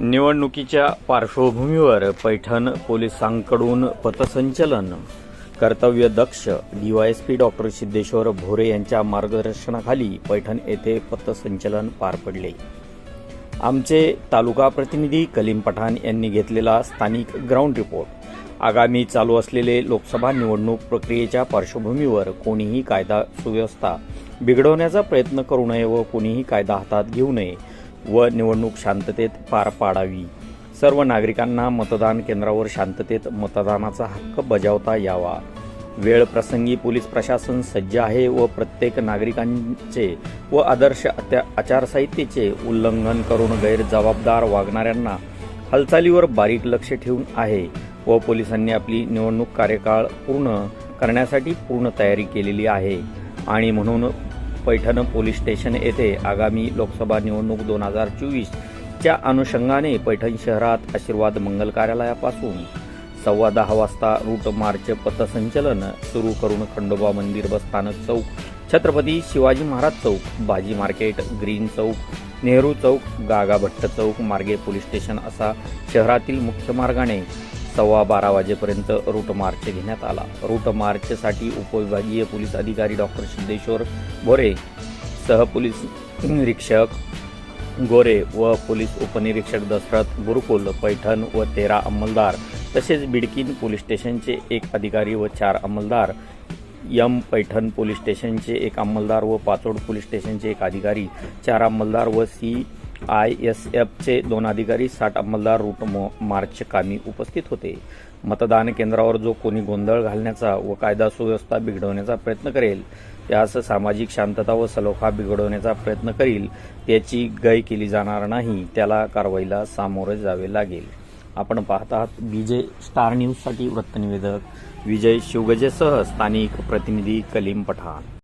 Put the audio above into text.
निवडणुकीच्या पार्श्वभूमीवर पैठण पोलिसांकडून पथसंचलन. कर्तव्य दक्ष डीवायएसपी डॉक्टर सिद्धेश्वर भोरे यांच्या मार्गदर्शनाखाली पैठण येथे पथसंचलन पार पडले. आमचे तालुका प्रतिनिधी कलीम पठाण यांनी घेतलेला स्थानिक ग्राउंड रिपोर्ट. आगामी चालू असलेले लोकसभा निवडणूक प्रक्रियेच्या पार्श्वभूमीवर कोणीही कायदा सुव्यवस्था बिघडवण्याचा प्रयत्न करू नये व कोणीही कायदा हातात घेऊ नये व निवडणूक शांततेत पार पाडावी. सर्व नागरिकांना मतदान केंद्रावर शांततेत मतदानाचा हक्क बजावता यावा. वेळ प्रसंगी पोलीस प्रशासन सज्ज आहे व प्रत्येक नागरिकांचे व आदर्श अत्या- आचारसंहितेचे उल्लंघन करून गैरजबाबदार वागणाऱ्यांना हालचालीवर बारीक लक्ष ठेवून आहे व पोलिसांनी आपली निवडणूक कार्यकाळ पूर्ण करण्यासाठी पूर्ण तयारी केलेली आहे. आणि म्हणून पैठण पोलीस स्टेशन येथे आगामी लोकसभा निवडणूक दोन हजार चोवीसच्या अनुषंगाने पैठण शहरात आशीर्वाद मंगल कार्यालयापासून सव्वा दहा वाजता रूट मार्च पथसंचलन सुरू करून खंडोबा मंदिर बस स्थानक चौक छत्रपती शिवाजी महाराज चौक भाजी मार्केट ग्रीन चौक नेहरू चौक गागाभट्ट चौक मार्गे पोलीस स्टेशन असा शहरातील मुख्य मार्गाने सव्वा बारा वाजेपर्यंत रूट मार्च घेण्यात आला. रूट मार्चसाठी उपविभागीय पोलीस अधिकारी डॉक्टर सिद्धेश्वर भोरे सहपोलीस निरीक्षक गोरे व पोलीस उपनिरीक्षक दशरथ गुरुकुल पैठण व तेरा अंमलदार तसेच बिडकीन पोलीस स्टेशनचे एक अधिकारी व चार अंमलदार यम पैठण पोलीस स्टेशनचे एक अंमलदार व पाचोड पोलीस स्टेशनचे एक अधिकारी चार अंमलदार व सी आय एस एफचे दोन अधिकारी साठ अंमलदार रूट मो- मार्च कामी उपस्थित होते. मतदान केंद्रावर जो कोणी गोंधळ घालण्याचा व कायदा सुव्यवस्था बिघडवण्याचा प्रयत्न करेल त्यास सामाजिक शांतता व सलोखा बिघडवण्याचा प्रयत्न करील त्याची गय केली जाणार नाही त्याला कारवाईला सामोरे जावे लागेल. आपण पाहत आहात विजय स्टार न्यूजसाठी वृत्तनिवेदक विजय शिवगजेसह स्थानिक प्रतिनिधी कलीम पठाण.